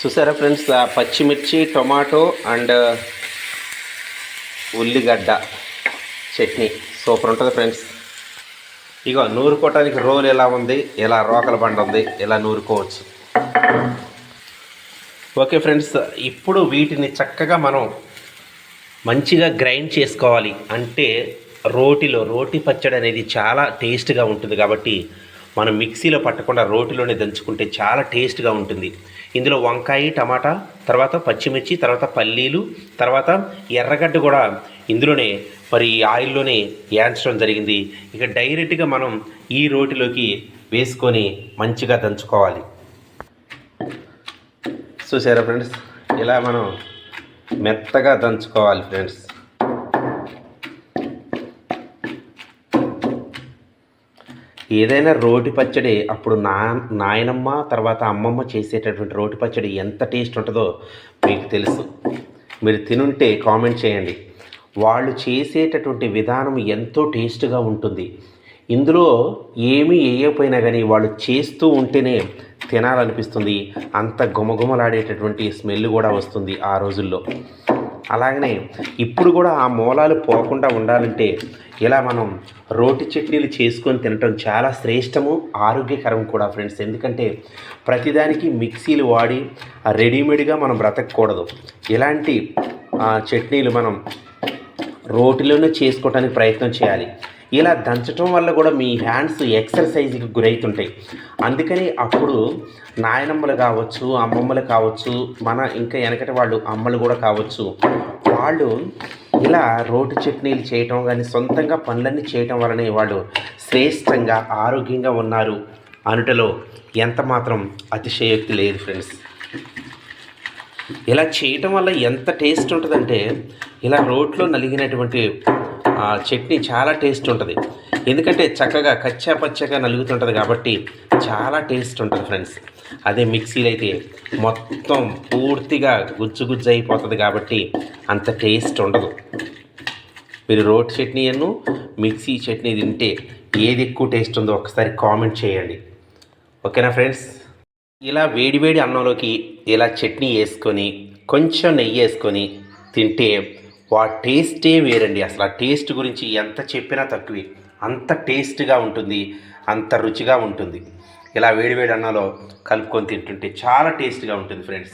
చూసారా ఫ్రెండ్స్ పచ్చిమిర్చి tomato and ఉల్లిగడ్డ చట్నీ. సూపర్ ఉంటుంది ఫ్రెండ్స్. ఇగో నూరుకోవటానికి రోల్ ఎలా ఉంది? ఎలా రోకల బండ ఉంది? ఎలా నూరుకోవచ్చు? ఓకే ఫ్రెండ్స్ ఇప్పుడు వీటిని చక్కగా మనం మంచిగా గ్రైండ్ చేసుకోవాలి. అంటే రోటిలో రోటి పచ్చడి అనేది చాలా టేస్ట్గా ఉంటుంది కాబట్టి మనం మిక్సీలో పట్టకుండా రోటిలోనే దంచుకుంటే చాలా టేస్ట్గా ఉంటుంది. ఇందులో వంకాయ టమాటా తర్వాత పచ్చిమిర్చి తర్వాత పల్లీలు తర్వాత ఎర్రగడ్డ కూడా ఇందులోనే మరి ఆయిల్లోనే వేయించడం జరిగింది. ఇక డైరెక్ట్గా మనం ఈ రోటిలోకి వేసుకొని మంచిగా దంచుకోవాలి. చూసారా ఫ్రెండ్స్? ఇలా మనం మెత్తగా దంచుకోవాలి ఫ్రెండ్స్. ఏదైనా రోటి పచ్చడి అప్పుడు నా నాయనమ్మ తర్వాత అమ్మమ్మ చేసేటటువంటి రోటి పచ్చడి ఎంత టేస్ట్ ఉంటుందో మీకు తెలుసు. మీరు తినుంటే కామెంట్ చేయండి. వాళ్ళు చేసేటటువంటి విధానం ఎంతో టేస్ట్గా ఉంటుంది. ఇందులో ఏమీ వేయకపోయినా కానీ వాళ్ళు చేస్తూ ఉంటేనే తినాలనిపిస్తుంది. అంత గుమగుమలాడేటటువంటి స్మెల్ కూడా వస్తుంది ఆ రోజుల్లో. అలాగనే ఇప్పుడు కూడా ఆ మూలాలు పోకుండా ఉండాలంటే ఇలా మనం రోటి చట్నీలు చేసుకొని తినటం చాలా శ్రేష్టము ఆరోగ్యకరం కూడా ఫ్రెండ్స్. ఎందుకంటే ప్రతిదానికి మిక్సీలు వాడి రెడీమేడ్గా మనం బ్రతకూడదు ఇలాంటి చట్నీలు మనం రోటిలోనే చేసుకోవడానికి ప్రయత్నం చేయాలి. ఇలా దంచటం వల్ల కూడా మీ హ్యాండ్స్ ఎక్సర్సైజ్కి గురవుతుంటాయి అందుకని అప్పుడు నాయనమ్మలు కావచ్చు అమ్మమ్మలు కావచ్చు మన ఇంకా వెనకటి వాళ్ళు అమ్మలు కూడా కావచ్చు వాళ్ళు ఇలా రోడ్డు చట్నీలు చేయటం కానీ సొంతంగా పనులన్నీ చేయటం వలనే వాళ్ళు శ్రేష్టంగా ఆరోగ్యంగా ఉన్నారు అనుటలో ఎంత మాత్రం అతిశయోక్తి లేదు ఫ్రెండ్స్. ఇలా చేయటం వల్ల ఎంత టేస్ట్ ఉంటుందంటే ఇలా రోడ్లో నలిగినటువంటి ఆ, చట్నీ చాలా టేస్ట్ ఉంటుంది. ఎందుకంటే చక్కగా కచ్చా పచ్చగా నలుగుతుంటుంది కాబట్టి చాలా టేస్ట్ ఉంటుంది ఫ్రెండ్స్. అదే మిక్సీలో అయితే మొత్తం పూర్తిగా గుజ్జు గుజ్జు అయిపోతుంది కాబట్టి అంత టేస్ట్ ఉండదు. మీరు రోటి చట్నీ అను మిక్సీ చట్నీ తింటే ఏది ఎక్కువ టేస్ట్ ఉందో ఒకసారి కామెంట్ చేయండి. ఓకేనా ఫ్రెండ్స్? ఇలా వేడివేడి అన్నంలోకి ఇలా చట్నీ వేసుకొని కొంచెం నెయ్యి వేసుకొని తింటే వా టేస్టే వేరండి. అసలు ఆ టేస్ట్ గురించి ఎంత చెప్పినా తక్కువే. అంత టేస్ట్గా ఉంటుంది. అంత రుచిగా ఉంటుంది. ఇలా వేడివేడి అన్నంలో కలుపుకొని తింటుంటే చాలా టేస్ట్గా ఉంటుంది ఫ్రెండ్స్.